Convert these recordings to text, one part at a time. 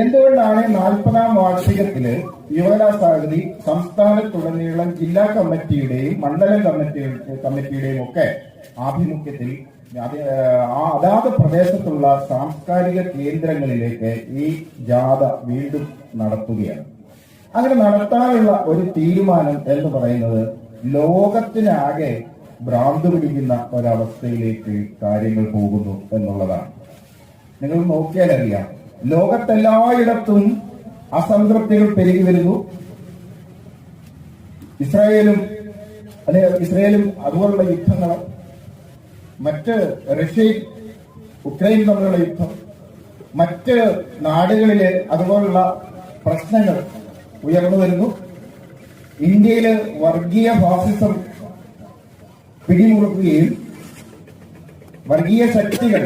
എന്തുകൊണ്ടാണ് നാൽപ്പതാം വാർഷികത്തിൽ യുവജന സാഗതി സംസ്ഥാനത്തുടനീളം ജില്ലാ കമ്മിറ്റിയുടെയും മണ്ഡലം കമ്മിറ്റി കമ്മിറ്റിയുടെയും ഒക്കെ ആഭിമുഖ്യത്തിൽ അത് അതാത് പ്രദേശത്തുള്ള സാംസ്കാരിക കേന്ദ്രങ്ങളിലേക്ക് ഈ ജാഥ വീണ്ടും നടത്തുകയാണ്. അങ്ങനെ നടത്താനുള്ള ഒരു തീരുമാനം എന്ന് പറയുന്നത് ലോകത്തിനാകെ ഭ്രാന്ത് പിടിക്കുന്ന ഒരവസ്ഥയിലേക്ക് കാര്യങ്ങൾ പോകുന്നു എന്നുള്ളതാണ്. നിങ്ങൾ നോക്കിയാൽ അറിയാം ലോകത്തെല്ലായിടത്തും അസംതൃപ്തികൾ പെരുകി വരുന്നു. ഇസ്രായേലും അല്ലെ ഇസ്രായേലും അതുപോലുള്ള യുദ്ധങ്ങൾ മറ്റ് റഷ്യയും ഉക്രൈൻ തമ്മിലുള്ള യുദ്ധം മറ്റ് നാടുകളിലെ അതുപോലുള്ള പ്രശ്നങ്ങൾ ഉയർന്നു വരുന്നു. ഇന്ത്യയിൽ വർഗീയ ഫാസിസം പിടിമുറുക്കുകയും വർഗീയ ശക്തികൾ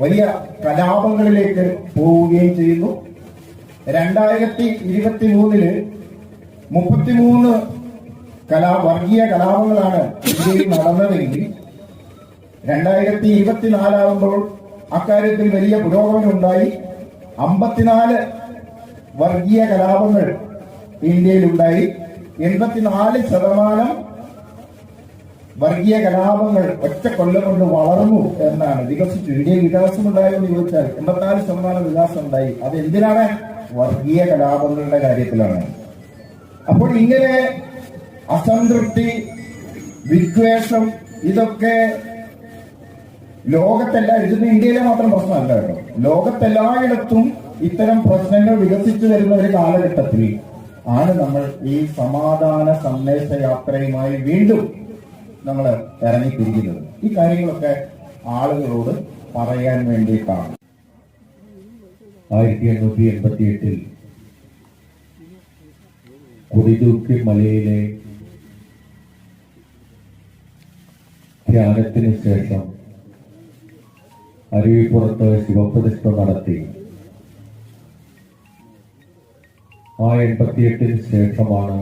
വലിയ കലാപങ്ങളിലേക്ക് പോവുകയും ചെയ്യുന്നു. രണ്ടായിരത്തി ഇരുപത്തി മൂന്നിൽ മുപ്പത്തിമൂന്ന് കലാ വർഗീയ കലാപങ്ങളാണ് ഇന്ത്യയിൽ നടന്നതെങ്കിൽ രണ്ടായിരത്തി ഇരുപത്തിനാലാകുമ്പോൾ അക്കാര്യത്തിൽ വലിയ പുരോഗമനം ഉണ്ടായി അമ്പത്തിനാല് വർഗീയ കലാപങ്ങൾ ഇന്ത്യയിലുണ്ടായി. എൺപത്തിനാല് ശതമാനം വർഗീയ കലാപങ്ങൾ ഒറ്റ കൊല്ലം കൊണ്ട് വളർന്നു എന്നാണ്. വികസിച്ചു. ഇന്ത്യയിൽ വികാസം ഉണ്ടായോ എന്ന് ചോദിച്ചാൽ എൺപത്തിനാല് ശതമാനം വികാസം ഉണ്ടായി. അത് എന്തിനാണ് വർഗീയ കലാപങ്ങളുടെ കാര്യത്തിലാണ്. അപ്പോൾ ഇങ്ങനെ അസംതൃപ്തി വിദ്വേഷം ഇതൊക്കെ ലോകത്തെല്ലാ ഇത് ഇന്ത്യയിലെ മാത്രം പ്രശ്നമല്ല കേട്ടോ. ലോകത്തെല്ലായിടത്തും ഇത്തരം പ്രശ്നങ്ങൾ വികസിച്ചു വരുന്ന ഒരു കാലഘട്ടത്തിൽ ആണ് നമ്മൾ ഈ സമാധാന സന്ദേശ യാത്രയുമായി വീണ്ടും നമ്മൾ ഇറങ്ങിത്തിരിക്കുന്നത് ഈ കാര്യങ്ങളൊക്കെ ആളുകളോട് പറയാൻ വേണ്ടിയിട്ടാണ്. ആയിരത്തി എണ്ണൂറ്റി എൺപത്തി എട്ടിൽ കുടിതൂക്കി മലയിലെ ധ്യാനത്തിന് ശേഷം അരുവിപ്പുറത്ത് ശിവപ്രതിഷ്ഠ നടത്തി. ആ എൺപത്തിയെട്ടിന് ശേഷമാണ്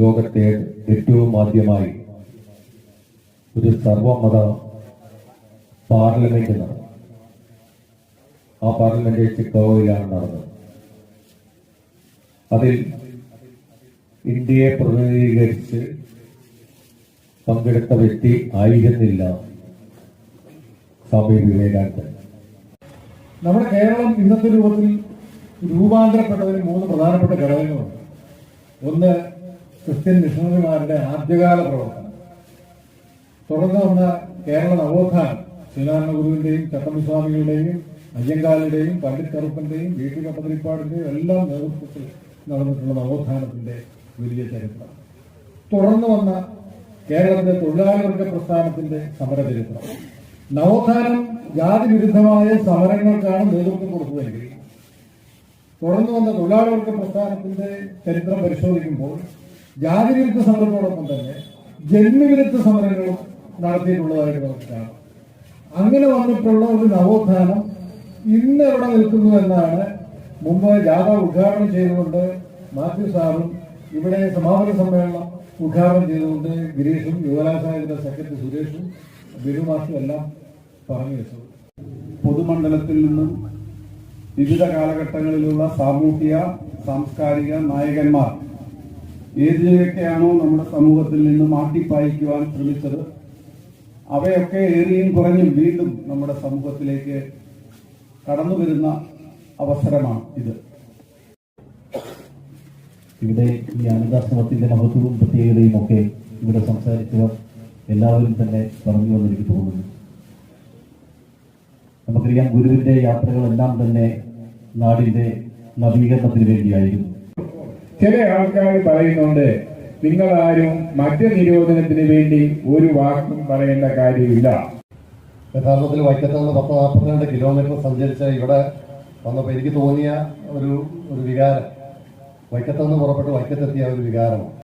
ലോകത്തെ ഏറ്റവും ആദ്യമായി ഒരു സർവമത പാർലമെന്റ് നടന്നു. ആ പാർലമെന്റ് ചിക്കാഗോയിലാണ് നടന്നത്. അതിൽ ഇന്ത്യയെ പ്രതിനിധീകരിച്ച് പങ്കെടുത്ത വ്യക്തി ആയിരുന്നില്ല സ്വാമി വിവേകാനന്ദൻ. നമ്മുടെ കേരളം ഇന്നത്തെ രൂപത്തിൽ രൂപാന്തരപ്പെട്ടതിന് മൂന്ന് പ്രധാനപ്പെട്ട ഘടകങ്ങളുണ്ട്. ഒന്ന് ക്രിസ്ത്യൻ മിഷണറിമാരുടെ ആദ്യകാല പ്രവർത്തനം. തുടർന്ന് വന്ന കേരള നവോത്ഥാനം ശ്രീനാരായണ ഗുരുവിന്റെയും ചട്ടമ്പിസ്വാമികളുടെയും അയ്യങ്കാലിന്റെയും പണ്ഡിറ്റ് കറുപ്പന്റെയും വി എല്ലാം നേതൃത്വത്തിൽ നടന്നിട്ടുള്ള നവോത്ഥാനത്തിന്റെ വലിയ ചരിത്രം. തുടർന്ന് വന്ന കേരളത്തിലെ തൊഴിലാളി വർഗ പ്രസ്ഥാനത്തിന്റെ സമര ചരിത്രം നവോത്ഥാനം ജാതി വിരുദ്ധമായ സമരങ്ങൾക്കാണ് നേതൃത്വം കൊടുത്തതെങ്കിൽ തുടർന്ന് വന്ന തൊഴിലാളി പ്രസ്ഥാനത്തിന്റെ ചരിത്രം പരിശോധിക്കുമ്പോൾ ജാതി വിരുദ്ധ സമരങ്ങളോടൊപ്പം തന്നെ ജന്മവിരുദ്ധ സമരങ്ങളും നടത്തിയിട്ടുള്ളതായിട്ട് നമുക്ക് കാണാം. അങ്ങനെ വന്നിട്ടുള്ള ഒരു നവോത്ഥാനം ഇന്ന് എവിടെ നിൽക്കുന്നു എന്നാണ് മുമ്പ് ജാഥ ഉദ്ഘാടനം ചെയ്തുകൊണ്ട് മാത്യു സാറും ഇവിടെ സമാപന സമ്മേളനം ഉദ്ഘാടനം ചെയ്തുകൊണ്ട് ഗിരീഷും യുവകലാശാലയുടെ സെക്രട്ടറി സുരേഷും ബിനു മാഷും എല്ലാം പറഞ്ഞു വെച്ചു. പൊതുമണ്ഡലത്തിൽ നിന്നും വിവിധ കാലഘട്ടങ്ങളിലുള്ള സാമൂഹിക സാംസ്കാരിക നായകന്മാർ ഏതിനെയൊക്കെയാണോ നമ്മുടെ സമൂഹത്തിൽ നിന്ന് മാറ്റിപ്പായിക്കുവാൻ ശ്രമിച്ചത്? അവയൊക്കെ ഏറിയും കുറഞ്ഞും വീണ്ടും നമ്മുടെ സമൂഹത്തിലേക്ക് കടന്നു വരുന്ന അവസരമാണ് ഇത്. ഇവിടെ ഈ അനന്താശ്രമത്തിന്റെ മഹത്വവും പ്രത്യേകതയും ഒക്കെ ഇവിടെ സംസാരിച്ചവർ എല്ലാവരും തന്നെ പറഞ്ഞു വന്നെനിക്ക് തോന്നുന്നു. നമുക്കറിയാം ഗുരുവിന്റെ യാത്രകളെല്ലാം തന്നെ നാടിന്റെ നവീകരണത്തിന് വേണ്ടിയായിരുന്നു. ചില ആൾക്കാർ പറയുന്നുണ്ട് നിങ്ങൾ നിങ്ങളാരും മദ്യനിരോധനത്തിന് വേണ്ടി ഒരു വാക്കും പറയേണ്ട കാര്യമില്ല. യഥാർത്ഥത്തിൽ വൈക്കത്ത് നിന്ന് പത്ത് നാൽപ്പത്തിരണ്ട് കിലോമീറ്റർ സഞ്ചരിച്ച ഇവിടെ വന്നപ്പോൾ എനിക്ക് തോന്നിയ ഒരു ഒരു വികാരം. വൈക്കത്ത് നിന്ന് പുറപ്പെട്ട് വൈക്കത്തെത്തിയ ഒരു വികാരമാണ്.